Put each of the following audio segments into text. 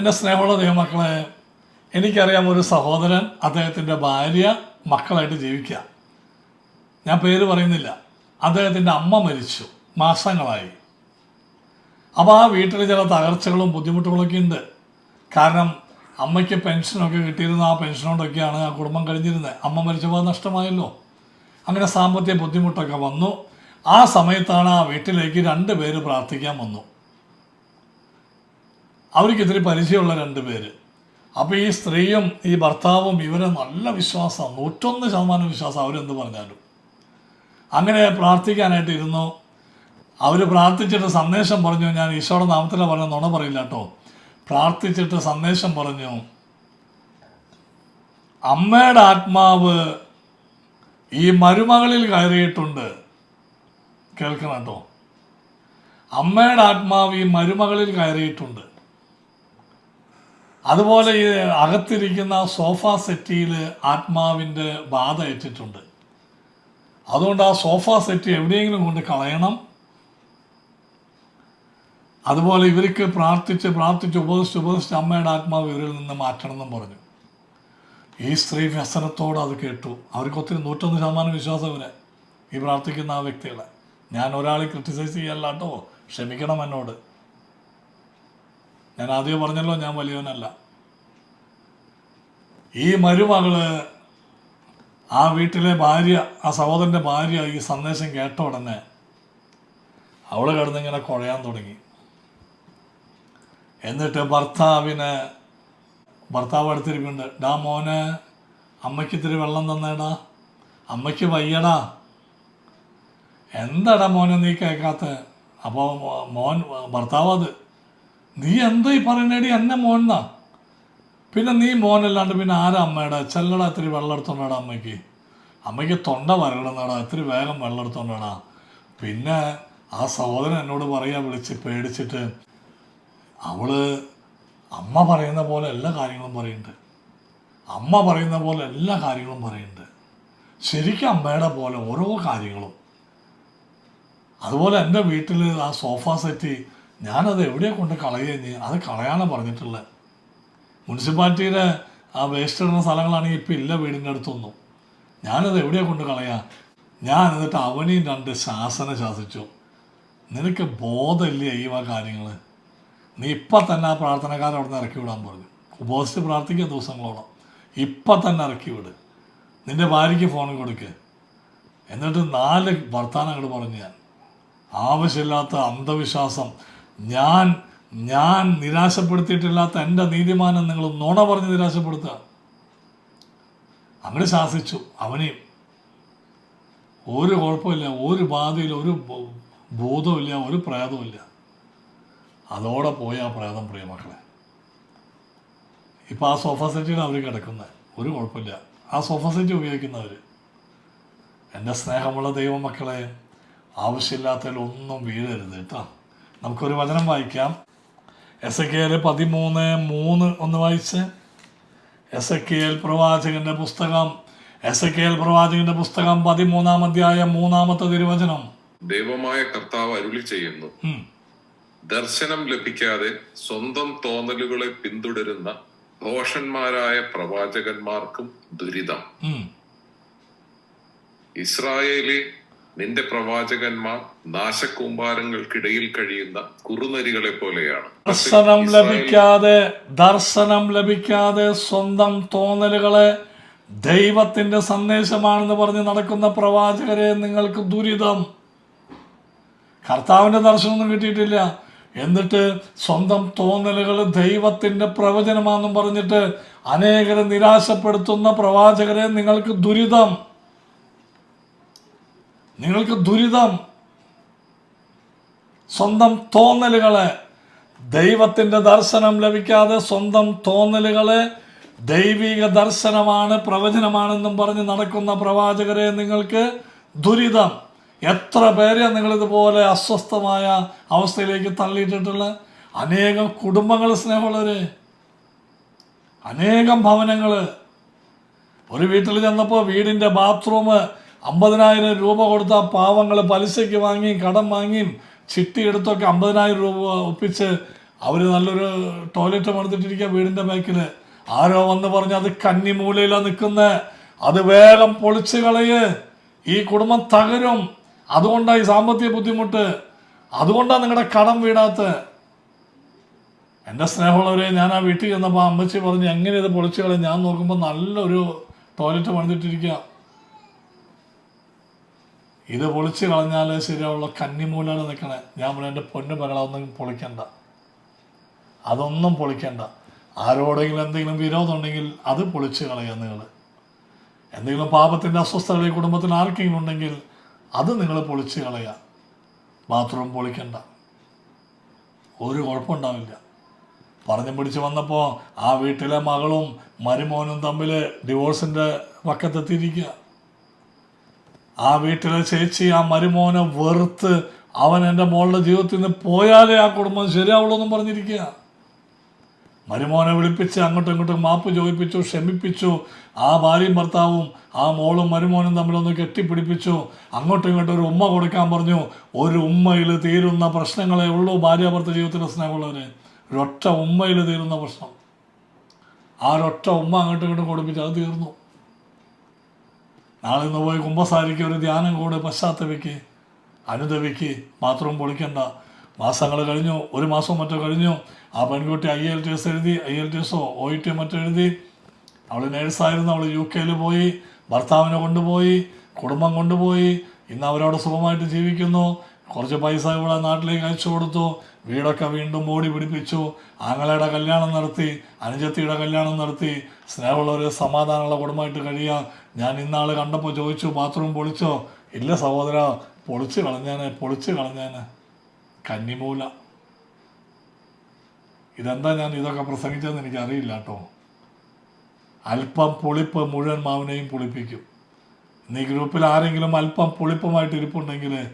എന്റെ സ്നേഹമുള്ള ദൈവമക്കളെ എനിക്കറിയാം ഒരു സഹോദരൻ അദ്ദേഹത്തിന്റെ ഭാര്യ മക്കളായിട്ട് ജീവിക്കുക. ഞാൻ പേര് പറയുന്നില്ല. അദ്ദേഹത്തിന്റെ അമ്മ മരിച്ചു. മാസങ്ങളായി. അപ്പോൾ ആ വീട്ടിൽ ചില തകർച്ചകളും ബുദ്ധിമുട്ടുകളൊക്കെ ഉണ്ട്. കാരണം അമ്മയ്ക്ക് പെൻഷനൊക്കെ കിട്ടിയിരുന്ന ആ പെൻഷൻ ആ കുടുംബം കഴിഞ്ഞിരുന്നത്. അമ്മ മരിച്ചപ്പോൾ നഷ്ടമായല്ലോ. അങ്ങനെ സാമ്പത്തിക ബുദ്ധിമുട്ടൊക്കെ വന്നു. ആ സമയത്താണ് ആ വീട്ടിലേക്ക് രണ്ട് പേര് പ്രാർത്ഥിക്കാൻ വന്നു. അവർക്ക് ഇത്തിരി പരിചയമുള്ള രണ്ട് പേര്. അപ്പോൾ ഈ സ്ത്രീയും ഈ ഭർത്താവും ഇവരെ നല്ല വിശ്വാസമാണ്. നൂറ്റൊന്ന് ശതമാനം വിശ്വാസം അവരെന്ത് പറഞ്ഞാലും. അങ്ങനെ പ്രാർത്ഥിക്കാനായിട്ട് ഇരുന്നു. അവർ പ്രാർത്ഥിച്ചിട്ട് സന്ദേശം പറഞ്ഞു. ഞാൻ ഈശോയുടെ നാമത്തിലെ പറഞ്ഞ നുണ പറയില്ല കേട്ടോ. പ്രാർത്ഥിച്ചിട്ട് സന്ദേശം പറഞ്ഞു. അമ്മയുടെ ആത്മാവ് ഈ മരുമകളിൽ കയറിയിട്ടുണ്ട്. കേൾക്കണം കേട്ടോ. അമ്മയുടെ ആത്മാവ് ഈ മരുമകളിൽ കയറിയിട്ടുണ്ട്. അതുപോലെ ഈ അകത്തിരിക്കുന്ന സോഫ സെറ്റിയിൽ ആത്മാവിന്റെ ബാധ ഏറ്റിട്ടുണ്ട്. അതുകൊണ്ട് ആ സോഫ സെറ്റ് എവിടെയെങ്കിലും കൊണ്ട് കളയണം. അതുപോലെ ഇവർക്ക് പ്രാർത്ഥിച്ച് പ്രാർത്ഥിച്ച് ഉപദേശിച്ച് ഉപദേശിച്ച് അമ്മയുടെ ആത്മാവ് ഇവരിൽ നിന്ന് മാറ്റണം എന്നും പറഞ്ഞു. ഈ സ്ത്രീ വ്യസനത്തോട് അത് കേട്ടു. അവർക്ക് ഒത്തിരി നൂറ്റൊന്ന് ശതമാനം വിശ്വാസം ഈ പ്രാർത്ഥിക്കുന്ന ആ വ്യക്തികളെ. ഞാൻ ഒരാളെ ക്രിട്ടിസൈസ് ചെയ്യല്ല ക്ഷമിക്കണം എന്നോട്. ഞാൻ ആദ്യം പറഞ്ഞല്ലോ ഞാൻ വലിയവനല്ല. ഈ മരുമകൾ ആ വീട്ടിലെ ഭാര്യ ആ സഹോദരന്റെ ഭാര്യ ഈ സന്ദേശം കേട്ട ഉടനെ അവൾ കിടന്നിങ്ങനെ കുഴയാൻ തുടങ്ങി. എന്നിട്ട് ഭർത്താവിനെ ഭർത്താവ് അടുത്തിരിപ്പുണ്ട്. ഡാ മോനെ അമ്മയ്ക്ക് ഇത്തിരി വെള്ളം തന്നേടാ. അമ്മയ്ക്ക് വയ്യടാ. എന്താടാ മോനെ നീ കേൾക്കാത്ത? അപ്പോൾ മോൻ ഭർത്താവ് അത് നീ എന്തോ ഈ പറയണേടി എന്നെ മോനാ പിന്നെ നീ മോനല്ലാണ്ട് പിന്നെ ആരാ അമ്മയുടെ ചെല്ലടാ ഇത്തിരി വെള്ളം എടുത്തോണ്ടാടാ അമ്മയ്ക്ക്. അമ്മയ്ക്ക് തൊണ്ട വരണമെന്നാടാ ഇത്തിരി വേഗം വെള്ളം എടുത്തോണ്ടാടാ. പിന്നെ ആ സഹോദരൻ എന്നോട് പറയാ വിളിച്ച് പേടിച്ചിട്ട് അവൾ അമ്മ പറയുന്ന പോലെ എല്ലാ കാര്യങ്ങളും പറയുന്നുണ്ട്. അമ്മ പറയുന്ന പോലെ എല്ലാ കാര്യങ്ങളും പറയുന്നുണ്ട്. ശരിക്കും അമ്മയുടെ പോലെ ഓരോ കാര്യങ്ങളും. അതുപോലെ എന്റെ വീട്ടിൽ ആ സോഫ സെറ്റ് ഞാനത് എവിടെയാണ് കൊണ്ട് കളയുകയെന്ന് അത് കളയാനാണ് പറഞ്ഞിട്ടുള്ളത്. മുനിസിപ്പാലിറ്റിയുടെ ആ വേസ്റ്റ് ഇടുന്ന സ്ഥലങ്ങളാണെങ്കിൽ ഇപ്പം ഇല്ല വീടിന്റെ അടുത്തൊന്നും. ഞാനത് എവിടെയാണ് കൊണ്ട് കളയാ? ഞാൻ എന്നിട്ട് അവനെയും രണ്ട് ശാസന ശാസിച്ചു. നിനക്ക് ബോധമില്ല ഈ വക കാര്യങ്ങൾ നീ ഇപ്പം തന്നെ ആ പ്രാർത്ഥനക്കാരെ അവിടെ നിന്ന് ഇറക്കി വിടാൻ പറഞ്ഞു. ഉപവസിച്ച് പ്രാർത്ഥിക്കുക ദിവസങ്ങളോളം. ഇപ്പം തന്നെ ഇറക്കി വിട്. നിന്റെ ഭാര്യയ്ക്ക് ഫോൺ കൊടുക്ക്. എന്നിട്ട് നാല് വർത്താനങ്ങൾ പറഞ്ഞു ഞാൻ. ആവശ്യമില്ലാത്ത അന്ധവിശ്വാസം ഞാൻ ഞാൻ നിരാശപ്പെടുത്തിയിട്ടില്ലാത്ത എന്റെ നീതിമാനം നിങ്ങൾ നുണ പറഞ്ഞ് നിരാശപ്പെടുത്തുക. അങ്ങനെ ശാസിച്ചു അവനെയും ഒരു കുഴപ്പമില്ല ഒരു ബാധയില്ല ഒരു ബോധവുമില്ല ഒരു പ്രേതമില്ല അതോടെ പോയി ആ പ്രേതം പ്രിയ മക്കളെ. ഇപ്പം ആ സോഫ സെറ്റിന് അവർ കിടക്കുന്നത് ഒരു കുഴപ്പമില്ല. ആ സോഫ സെറ്റ് ഉപയോഗിക്കുന്നവർ എന്റെ സ്നേഹമുള്ള ദൈവമക്കളെ ആവശ്യമില്ലാത്തതിലൊന്നും വീഴരുത് കേട്ടോ. നമുക്കൊരു വചനം വായിക്കാം. എസ് എ കെ എൽ പതിമൂന്ന് മൂന്ന് ഒന്ന് വായിച്ച്. എസ് എ കെ എൽ പ്രവാചകന്റെ പുസ്തകം. എസ് എ കെ എൽ പ്രവാചകന്റെ പുസ്തകം പതിമൂന്നാം അധ്യായം മൂന്നാമത്തെ തിരുവചനം. ദൈവമായ കർത്താവ് അരുളി ചെയ്യുന്നു. ദർശനം ലഭിക്കാതെ സ്വന്തം തോന്നലുകളെ പിന്തുടരുന്ന ഭോഷന്മാരായ പ്രവാചകന്മാർക്കും ദുരിതം. ഇസ്രായേലി നിന്റെ പ്രവാചകന്മാർ നാശക്കൂമ്പാരങ്ങൾക്കിടയിൽ കഴിയുന്ന കുറുനരികളെ പോലെയാണ്. ദർശനം ലഭിക്കാതെ ദർശനം ലഭിക്കാതെ സ്വന്തം തോന്നലുകളെ ദൈവത്തിന്റെ സന്ദേശമാണെന്ന് പറഞ്ഞ് നടക്കുന്ന പ്രവാചകരെ നിങ്ങൾക്ക് ദുരിതം. കർത്താവിന്റെ ദർശനമൊന്നും കിട്ടിയിട്ടില്ല. എന്നിട്ട് സ്വന്തം തോന്നലുകൾ ദൈവത്തിന്റെ പ്രവചനമാണെന്നും പറഞ്ഞിട്ട് അനേകരെ നിരാശപ്പെടുത്തുന്ന പ്രവാചകരെ നിങ്ങൾക്ക് ദുരിതം. നിങ്ങൾക്ക് ദുരിതം സ്വന്തം തോന്നലുകളെ ദൈവത്തിന്റെ ദർശനം ലഭിക്കാതെ സ്വന്തം തോന്നലുകളെ ദൈവിക ദർശനമാണ് പ്രവചനമാണെന്നും പറഞ്ഞ് നടക്കുന്ന പ്രവാചകരെ നിങ്ങൾക്ക് ദുരിതം. എത്ര പേരെ നിങ്ങളിതുപോലെ അസ്വസ്ഥമായ അവസ്ഥയിലേക്ക് തള്ളിയിട്ടിട്ടുള്ള അനേകം കുടുംബങ്ങൾ സ്നേഹമുള്ളവർ അനേകം ഭവനങ്ങൾ ഒരു വീട്ടിൽ ചെന്നപ്പോൾ വീടിന്റെ ബാത്റൂം അമ്പതിനായിരം രൂപ കൊടുത്ത പാവങ്ങൾ പലിശയ്ക്ക് വാങ്ങിയും കടം വാങ്ങിയും ചിട്ടി എടുത്തൊക്കെ അമ്പതിനായിരം രൂപ ഒപ്പിച്ച് അവർ നല്ലൊരു ടോയ്ലറ്റ് പണിതിട്ടിരിക്കുക വീടിന്റെ ബാക്കിൽ ആരോ വന്ന് പറഞ്ഞ് അത് കന്നിമൂലയിലാണ് നിൽക്കുന്നത് അത് വേഗം പൊളിച്ച് കളയ്. ഈ കുടുംബം തകരും. അതുകൊണ്ടാണ് ഈ സാമ്പത്തിക ബുദ്ധിമുട്ട്. അതുകൊണ്ടാണ് നിങ്ങളുടെ കടം വീടാത്തത് എന്റെ സ്നേഹമുള്ളവരെ ഞാൻ ആ വീട്ടിൽ ചെന്നപ്പോൾ അമ്മച്ചി പറഞ്ഞ് എങ്ങനെ ഇത് പൊളിച്ചു കളയും? ഞാൻ നോക്കുമ്പോൾ നല്ലൊരു ടോയ്ലറ്റ് പണിതിട്ടിരിക്കുക ഇത് പൊളിച്ച് കളഞ്ഞാൽ ശരിയാവുള്ള കന്നിമൂലാണ് നിൽക്കണേ ഞാൻ പറയാം എന്റെ പൊന്നു മകളൊന്നും പൊളിക്കണ്ട. അതൊന്നും പൊളിക്കണ്ട. ആരോടെങ്കിലും എന്തെങ്കിലും വിരോധം ഉണ്ടെങ്കിൽ അത് പൊളിച്ച് കളയുക നിങ്ങൾ എന്തെങ്കിലും പാപത്തിന്റെ അസ്വസ്ഥതകൾ ഈ കുടുംബത്തിൽ ആർക്കെങ്കിലും ഉണ്ടെങ്കിൽ അത് നിങ്ങൾ പൊളിച്ച് കളയുക ബാത്റൂം പൊളിക്കണ്ട. ഒരു കുഴപ്പമുണ്ടാവില്ല. പറഞ്ഞു പിടിച്ച് വന്നപ്പോൾ ആ വീട്ടിലെ മകളും മരുമോനും തമ്മിൽ ഡിവോഴ്സിന്റെ പക്കത്തെത്തിയിരിക്കുക ആ വീട്ടിലെ ചേച്ചി ആ മരുമോനെ വെറുത്ത് അവൻ എന്റെ മോളുടെ ജീവിതത്തിൽ നിന്ന് പോയാലേ ആ കുടുംബം ശരിയാവുള്ളൂ എന്നും പറഞ്ഞിരിക്കുക. മരുമോനെ വിളിപ്പിച്ച് അങ്ങോട്ടും ഇങ്ങോട്ടും മാപ്പ് ചോദിപ്പിച്ചു ക്ഷമിപ്പിച്ചു. ആ ഭാര്യയും ഭർത്താവും ആ മോളും മരുമോനും തമ്മിലൊന്ന് കെട്ടിപ്പിടിപ്പിച്ചു. അങ്ങോട്ടും ഇങ്ങോട്ടും ഒരു ഉമ്മ കൊടുക്കാൻ പറഞ്ഞു. ഒരു ഉമ്മയിൽ തീരുന്ന പ്രശ്നങ്ങളെ ഉള്ളൂ ഭാര്യ ഭർത്ത ജീവിതത്തിലെ സ്നേഹമുള്ളവർ ഒരൊറ്റ ഉമ്മയിൽ തീരുന്ന പ്രശ്നം. ആ ഒരൊറ്റ ഉമ്മ അങ്ങോട്ടും ഇങ്ങോട്ടും കൊടുപ്പിച്ച് അത് തീർന്നു. നാളെ ഇന്ന് പോയി കുമ്പസാരിക്ക് ഒരു ധ്യാനം കൂടെ പശ്ചാത്തപിക്ക് അനുദവിക്ക് മാത്രം പൊളിക്കണ്ട. മാസങ്ങൾ കഴിഞ്ഞു ഒരു മാസം മറ്റോ കഴിഞ്ഞു. ആ പെൺകുട്ടി ഐ എൽ ടി എസ് എഴുതി ഐ എൽ ടി എസോ ഒ ഇ ടി മറ്റോ എഴുതി. അവൾ നേഴ്സായിരുന്നു അവൾ യു കെയിൽ പോയി ഭർത്താവിനെ കൊണ്ടുപോയി കുടുംബം കൊണ്ടുപോയി. ഇന്ന് അവരവിടെ സുഖമായിട്ട് ജീവിക്കുന്നു. കുറച്ച് പൈസ ഇവിടെ നാട്ടിലേക്ക് അയച്ചു കൊടുത്തു. വീടൊക്കെ വീണ്ടും ഓടി പിടിപ്പിച്ചു. ആങ്ങളയുടെ കല്യാണം നടത്തി അനുജത്തിയുടെ കല്യാണം നടത്തി. സ്നേഹമുള്ളവർ സമാധാനമുള്ള കുടുംബമായിട്ട് കഴിയുക. ഞാൻ ഇന്നാൾ കണ്ടപ്പോൾ ചോദിച്ചു ബാത്റൂം പൊളിച്ചോ? ഇല്ല സഹോദര പൊളിച്ച് കളഞ്ഞാന് പൊളിച്ച് കളഞ്ഞാന്. കന്നിമൂല. ഇതെന്താ ഞാൻ ഇതൊക്കെ പ്രസംഗിച്ചതെന്ന് എനിക്കറിയില്ല കേട്ടോ. അല്പം പുളിപ്പ് മുഴുവൻ മാവിനെയും പുളിപ്പിക്കും. നീ ഗ്രൂപ്പിൽ ആരെങ്കിലും അല്പം പുളിപ്പമായിട്ട് ഇരിപ്പുണ്ടെങ്കിൽ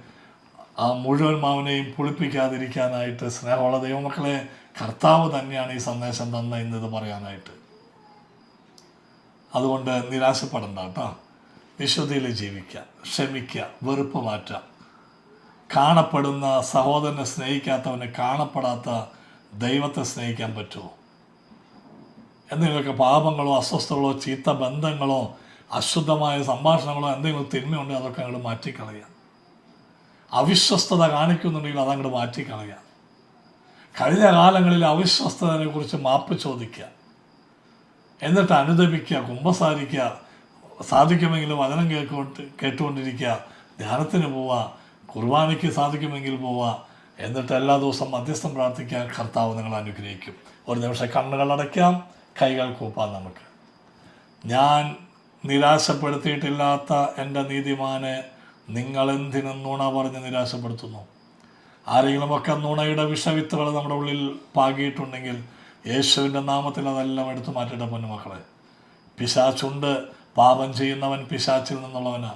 ആ മുഴുവൻ മാവിനെയും പുളിപ്പിക്കാതിരിക്കാനായിട്ട് സ്നേഹമുള്ള ദൈവമക്കളെ കർത്താവ് തന്നെയാണ് ഈ സന്ദേശം തന്ന ഇന്നത് പറയാനായിട്ട്. അതുകൊണ്ട് നിരാശപ്പെടണ്ട കേട്ടോ. വിശുദ്ധിയിൽ ജീവിക്കുക ക്ഷമിക്കുക വെറുപ്പ് മാറ്റുക. കാണപ്പെടുന്ന സഹോദരനെ സ്നേഹിക്കാത്തവനെ കാണപ്പെടാത്ത ദൈവത്തെ സ്നേഹിക്കാൻ പറ്റുമോ? എന്തെങ്കിലുമൊക്കെ പാപങ്ങളോ അസ്വസ്ഥകളോ ചീത്ത ബന്ധങ്ങളോ അശുദ്ധമായ സംഭാഷണങ്ങളോ എന്തെങ്കിലും തിന്മയുണ്ടെങ്കിൽ അതൊക്കെ അങ്ങോട്ട് മാറ്റിക്കളയുക. അവിശ്വസ്തത കാണിക്കുന്നുണ്ടെങ്കിൽ അതങ്ങോട്ട് മാറ്റിക്കളയുക. കഴിഞ്ഞ കാലങ്ങളിൽ അവിശ്വസ്തതയെ കുറിച്ച് മാപ്പ് ചോദിക്കുക. എന്നിട്ട് അനുദപിക്കുക കുമ്പസാരിക്കുക സാധിക്കുമെങ്കിൽ വചനം കേൾക്കൊണ്ട് കേട്ടുകൊണ്ടിരിക്കുക ധ്യാനത്തിന് പോവുക കുർബാനയ്ക്ക് സാധിക്കുമെങ്കിൽ പോവുക എന്നിട്ട് എല്ലാ ദിവസവും മധ്യസ്ഥം പ്രാർത്ഥിക്കാൻ കർത്താവ് നിങ്ങൾ അനുഗ്രഹിക്കും. ഒരു നിമിഷം കണ്ണുകൾ അടയ്ക്കാം കൈകൾ കൂപ്പാം നമുക്ക്. ഞാൻ നിരാശപ്പെടുത്തിയിട്ടില്ലാത്ത എന്റെ നീതിമാനെ നിങ്ങൾ നിങ്ങളെന്തിനും നുണ പറഞ്ഞ് നിരാശപ്പെടുത്തുന്നു? ആരെങ്കിലുമൊക്കെ നുണയുടെ വിഷവിത്തുകൾ നമ്മുടെ ഉള്ളിൽ പാകിയിട്ടുണ്ടെങ്കിൽ യേശുവിന്റെ നാമത്തിൽ അതെല്ലാം എടുത്തു മാറ്റിയിട്ട് പൊന്നുമക്കളെ പിശാച്ചുണ്ട് പാപം ചെയ്യുന്നവൻ പിശാച്ചിൽ നിന്നുള്ളവനാ.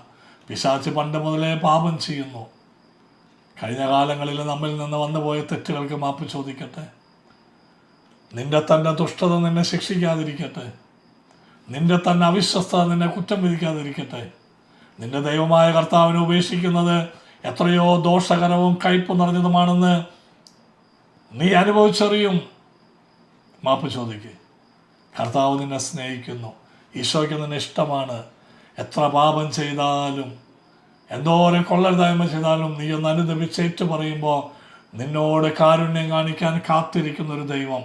പിശാച്ച് പണ്ട് മുതലേ പാപം ചെയ്യുന്നു. കഴിഞ്ഞ കാലങ്ങളിൽ നമ്മിൽ നിന്ന് വന്നുപോയ തെറ്റുകൾക്ക് മാപ്പ് ചോദിക്കട്ടെ. നിന്റെ തന്നെ ദുഷ്ടത നിന്നെ ശിക്ഷിക്കാതിരിക്കട്ടെ. നിന്റെ തന്നെ അവിശ്വസ്തത നിന്നെ കുറ്റം വിധിക്കാതിരിക്കട്ടെ. നിന്റെ ദൈവമായ കർത്താവിനെ ഉപേക്ഷിക്കുന്നത് എത്രയോ ദോഷകരവും കയ്പ് നിറഞ്ഞതുമാണെന്ന് നീ അനുഭവിച്ചറിയും. മാപ്പ് ചോദിക്ക്. കർത്താവ് നിന്നെ സ്നേഹിക്കുന്നു. ഈശോയ്ക്ക് നിന്നെ ഇഷ്ടമാണ്. എത്ര പാപം ചെയ്താലും എന്തോരം കൊള്ളരുതായ്മ ചെയ്താലും നീ ഒന്ന് അനുദപിച്ചേറ്റ് പറയുമ്പോൾ നിന്നോട് കാരുണ്യം കാണിക്കാൻ കാത്തിരിക്കുന്ന ഒരു ദൈവം.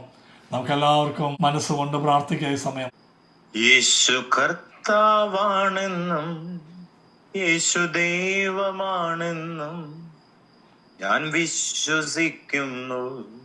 നമുക്കെല്ലാവർക്കും മനസ്സുകൊണ്ട് പ്രാർത്ഥിക്കുക ഈ സമയം. യേശു കർത്താവാണെന്നും യേശു ദൈവമാണെന്നും ഞാൻ വിശ്വസിക്കുന്നു.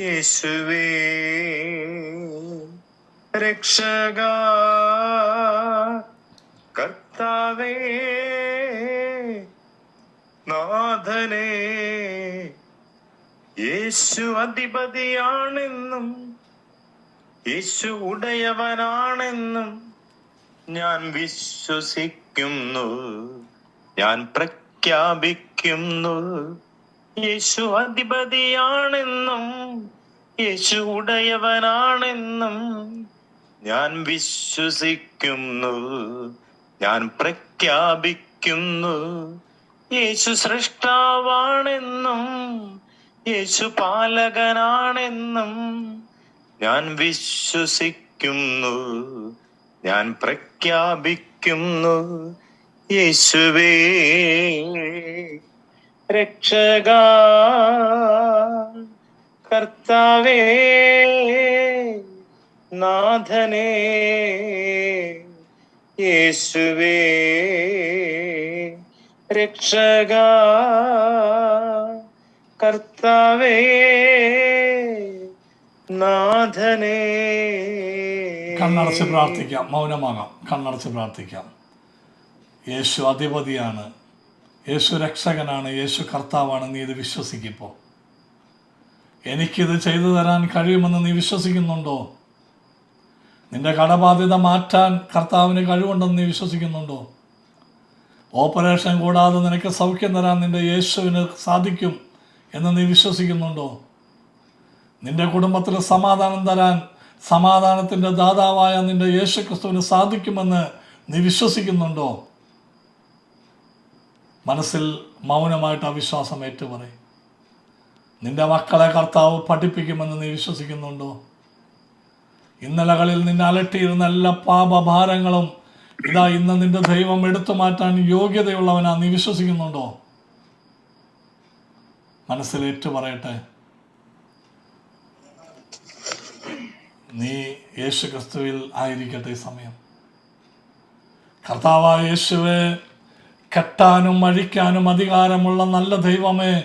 യേശുവേ രക്ഷക കർത്താവേ നാഥനേ യേശു അധിപതിയാണെന്നും യേശു ഉടയവനാണെന്നും ഞാൻ വിശ്വസിക്കുന്നു ഞാൻ പ്രഖ്യാപിക്കുന്നു. യേശു അധിപതിയാണെന്നും യേശു ഉടയവനാണെന്നും ഞാൻ വിശ്വസിക്കുന്നു ഞാൻ പ്രഖ്യാപിക്കുന്നു. യേശു സൃഷ്ടാവാണെന്നും യേശു പാലകനാണെന്നും ഞാൻ വിശ്വസിക്കുന്നു ഞാൻ പ്രഖ്യാപിക്കുന്നു. യേശുവേ രക്ഷക. കർത്താവേ നാഥനേ യേശുവേ രക്ഷക. കർത്താവേ നാഥനേ. കണ്ണടച്ച് പ്രാർത്ഥിക്കാം മൗനമാകാം കണ്ണടച്ച് പ്രാർത്ഥിക്കാം. യേശു അധിപതിയാണ്. യേശു രക്ഷകനാണ് യേശു കർത്താവാണ് നീ ഇത് വിശ്വസിക്കിപ്പോൾ എനിക്കിത് ചെയ്തു തരാൻ കഴിയുമെന്ന് നീ വിശ്വസിക്കുന്നുണ്ടോ? നിന്റെ കടബാധ്യത മാറ്റാൻ കർത്താവിന് കഴിവുണ്ടെന്ന് നീ വിശ്വസിക്കുന്നുണ്ടോ? ഓപ്പറേഷൻ കൂടാതെ നിനക്ക് സൗഖ്യം തരാൻ നിന്റെ യേശുവിന് സാധിക്കും എന്ന് നീ വിശ്വസിക്കുന്നുണ്ടോ? നിന്റെ കുടുംബത്തിൽ സമാധാനം തരാൻ സമാധാനത്തിന്റെ ദാതാവായ നിന്റെ യേശു ക്രിസ്തുവിന് സാധിക്കുമെന്ന് നീ വിശ്വസിക്കുന്നുണ്ടോ? മനസ്സിൽ മൗനമായിട്ട് അവിശ്വാസം വിശ്വാസം ഏറ്റുപറയും. നിന്റെ മക്കളെ കർത്താവ് പഠിപ്പിക്കുമെന്ന് നീ വിശ്വസിക്കുന്നുണ്ടോ? ഇന്നലകളിൽ നിന്നെ അലട്ടിയിരുന്ന എല്ലാ പാപഭാരങ്ങളും ഇതാ ഇന്ന് നിന്റെ ദൈവം എടുത്തു മാറ്റാൻ യോഗ്യതയുള്ളവനാ നീ വിശ്വസിക്കുന്നുണ്ടോ? മനസ്സിൽ ഏറ്റു പറയട്ടെ നീ യേശു ക്രിസ്തുവിൽ ആയിരിക്കട്ടെ സമയം. കർത്താവായ യേശുവെ കെട്ടാനും അഴിക്കാനും അധികാരമുള്ള നല്ല ദൈവമേ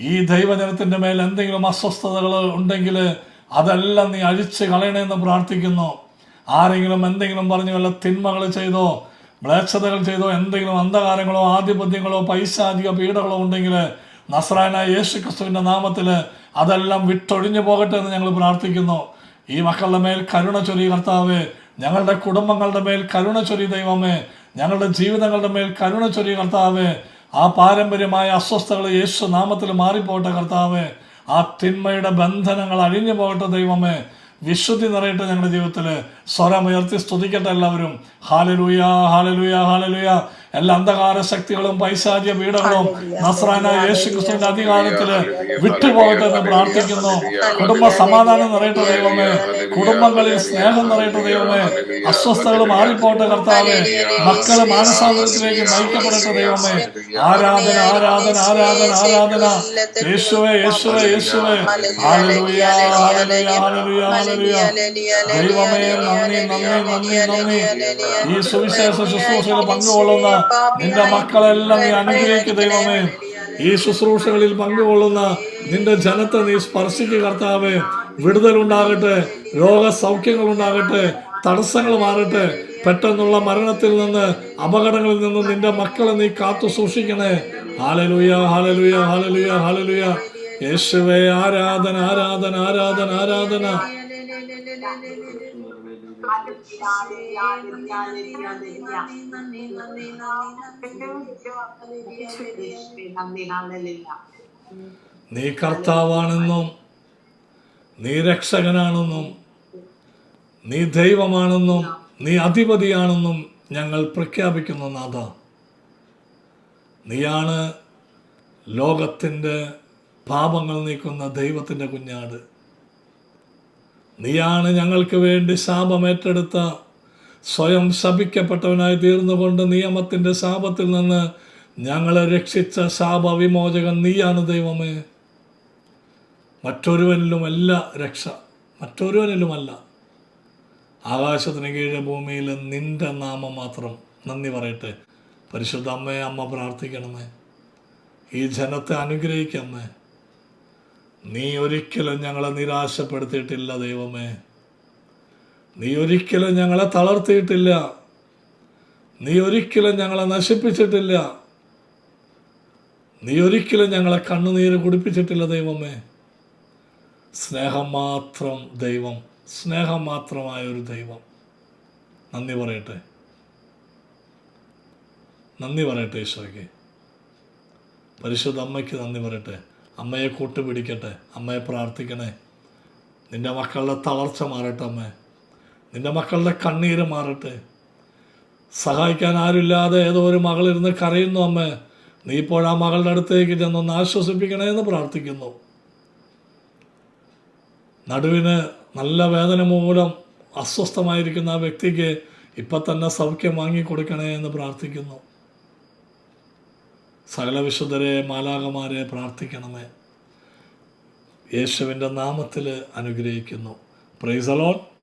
ഈ ദൈവജനത്തിന്റെ മേൽ എന്തെങ്കിലും അസ്വസ്ഥതകൾ ഉണ്ടെങ്കിൽ അതെല്ലാം നീ അഴിച്ച് കളയണമെന്ന് പ്രാർത്ഥിക്കുന്നു. ആരെങ്കിലും എന്തെങ്കിലും പറഞ്ഞു വല്ല തിന്മകൾ ചെയ്തോ മ്ലേച്ഛതകൾ ചെയ്തോ എന്തെങ്കിലും അന്ധകാരങ്ങളോ ആധിപത്യങ്ങളോ പൈശാചിക പീഡകളോ ഉണ്ടെങ്കിൽ നസ്രാനായ യേശു ക്രിസ്തുവിന്റെ നാമത്തിൽ അതെല്ലാം വിട്ടൊഴിഞ്ഞു പോകട്ടെ എന്ന് ഞങ്ങൾ പ്രാർത്ഥിക്കുന്നു. ഈ മക്കളുടെ മേൽ കരുണ ചൊരി കർത്താവേ ഞങ്ങളുടെ കുടുംബങ്ങളുടെ മേൽ കരുണ ചൊരി ദൈവമേ ഞങ്ങളുടെ ജീവിതങ്ങളുടെ മേൽ കരുണ ചൊരി കർത്താവ് ആ പാരമ്പര്യമായ അസ്വസ്ഥകൾ യേശു നാമത്തിൽ മാറിപ്പോട്ടെ കർത്താവ്. ആ തിന്മയുടെ ബന്ധനങ്ങൾ അഴിഞ്ഞു പോകട്ടെ ദൈവമേ. വിശുദ്ധി നിറയട്ടെ ഞങ്ങളുടെ ജീവിതത്തിൽ സ്വരമുയർത്തി സ്തുതിക്കട്ടെ എല്ലാവരും. Hallelujah hallelujah hallelujah. എല്ലാ അന്ധകാര ശക്തികളും പൈശാചിക പീഡകളും നസ്രാന യേശു ക്രിസ്തുവിന്റെ അധികാരത്തിൽ വിട്ടുപോകട്ടെ എന്ന് പ്രാർത്ഥിക്കുന്നു. കുടുംബ സമാധാനം നിറയട്ടെ ദൈവമേ. കുടുംബങ്ങളിൽ സ്നേഹം നിറയട്ടെ ദൈവമേ. അസ്വസ്ഥകൾ മാറിപ്പോട്ടെ കർത്താവേ. മക്കൾ മാനസാന്തരത്തിലേക്ക് നയിക്കപ്പെടട്ടെ ദൈവമേ. ആരാധന ആരാധന ആരാധന ആരാധന. യേശുവേ യേശുവേ യേശുവേ. ദൈവമേ നന്ദി നന്ദി നന്ദി നന്ദി. ഈ സുവിശേഷ ശുശ്രൂഷയിൽ പങ്കുകൊള്ളുന്ന നിന്റെ മക്കളെല്ലാം നീ അനുഗ്രഹിക്കുക ദൈവമേ. ഈ ശുശ്രൂഷകളിൽ പങ്കുകൊള്ളുന്ന നിന്റെ ജനത്തെ നീ സ്പർശിക്കുക കർത്താവേ. വിടുതലുണ്ടാകട്ടെ രോഗസൗഖ്യങ്ങൾ ഉണ്ടാകട്ടെ തടസ്സങ്ങൾ മാറട്ടെ. പെട്ടെന്നുള്ള മരണത്തിൽ നിന്ന് അപകടങ്ങളിൽ നിന്ന് നിന്റെ മക്കളെ നീ കാത്തു സൂക്ഷിക്കണേ. ഹാലലുയ ഹാലലുയ ഹാലലുയ ഹാലലുയ യേശുവേ ആരാധന ആരാധന ആരാധന ആരാധന. നീ കർത്താവാണെന്നും നീ രക്ഷകനാണെന്നും നീ ദൈവമാണെന്നും നീ അധിപതിയാണെന്നും ഞങ്ങൾ പ്രഖ്യാപിക്കുന്നു നാഥ. നീയാണ് ലോകത്തിന്റെ പാപങ്ങൾ നീക്കുന്ന ദൈവത്തിന്റെ കുഞ്ഞാട്. നീയാണ് ഞങ്ങൾക്ക് വേണ്ടി ശാപമേറ്റെടുത്ത സ്വയം ശപിക്കപ്പെട്ടവനായി തീർന്നുകൊണ്ട് നിയമത്തിന്റെ ശാപത്തിൽ നിന്ന് ഞങ്ങളെ രക്ഷിച്ച ശാപവിമോചകൻ നീയാണ് ദൈവമേ. മറ്റൊരുവനിലുമല്ല രക്ഷ മറ്റൊരുവനിലുമല്ല. ആകാശത്തിന് കീഴെ ഭൂമിയിൽ നിന്റെ നാമം മാത്രം നന്ദി പറയട്ടെ. പരിശുദ്ധ അമ്മയെ അമ്മ പ്രാർത്ഥിക്കണമേ. ഈ ജനത്തെ അനുഗ്രഹിക്കമ്മേ നീ ഒരിക്കലും ഞങ്ങളെ നിരാശപ്പെടുത്തിയിട്ടില്ല ദൈവമേ. നീ ഒരിക്കലും ഞങ്ങളെ തളർത്തിയിട്ടില്ല. നീ ഒരിക്കലും ഞങ്ങളെ നശിപ്പിച്ചിട്ടില്ല. നീ ഒരിക്കലും ഞങ്ങളെ കണ്ണുനീര് കുടിപ്പിച്ചിട്ടില്ല ദൈവമേ. സ്നേഹം മാത്രം ദൈവം സ്നേഹം മാത്രമായ ഒരു ദൈവം. നന്ദി പറയട്ടെ. നന്ദി പറയട്ടെ ഈശോയ്ക്ക്. പരിശുദ്ധ അമ്മയ്ക്ക് നന്ദി പറയട്ടെ. അമ്മയെ കൂട്ടുപിടിക്കട്ടെ അമ്മയെ പ്രാർത്ഥിക്കണേ. നിന്റെ മക്കളുടെ തളർച്ച മാറട്ടെ അമ്മേ. നിന്റെ മക്കളുടെ കണ്ണീര് മാറട്ടെ. സഹായിക്കാൻ ആരുമില്ലാതെ ഏതോ ഒരു മകളിരുന്ന് കരയുന്നു അമ്മേ. നീ ഇപ്പോൾ ആ മകളുടെ അടുത്തേക്ക് ചെന്നൊന്ന് ആശ്വസിപ്പിക്കണേ എന്ന് പ്രാർത്ഥിക്കുന്നു. നടുവിന് നല്ല വേദന മൂലം അസ്വസ്ഥമായിരിക്കുന്ന ആ വ്യക്തിക്ക് ഇപ്പം തന്നെ സൗഖ്യം വാങ്ങിക്കൊടുക്കണേ എന്ന് പ്രാർത്ഥിക്കുന്നു. സകല വിശുദ്ധരെ മാലാകമാരെ പ്രാർത്ഥിക്കണമേ. യേശുവിന്റെ നാമത്തിൽ അനുഗ്രഹിക്കുന്നു. പ്രൈസലോൺ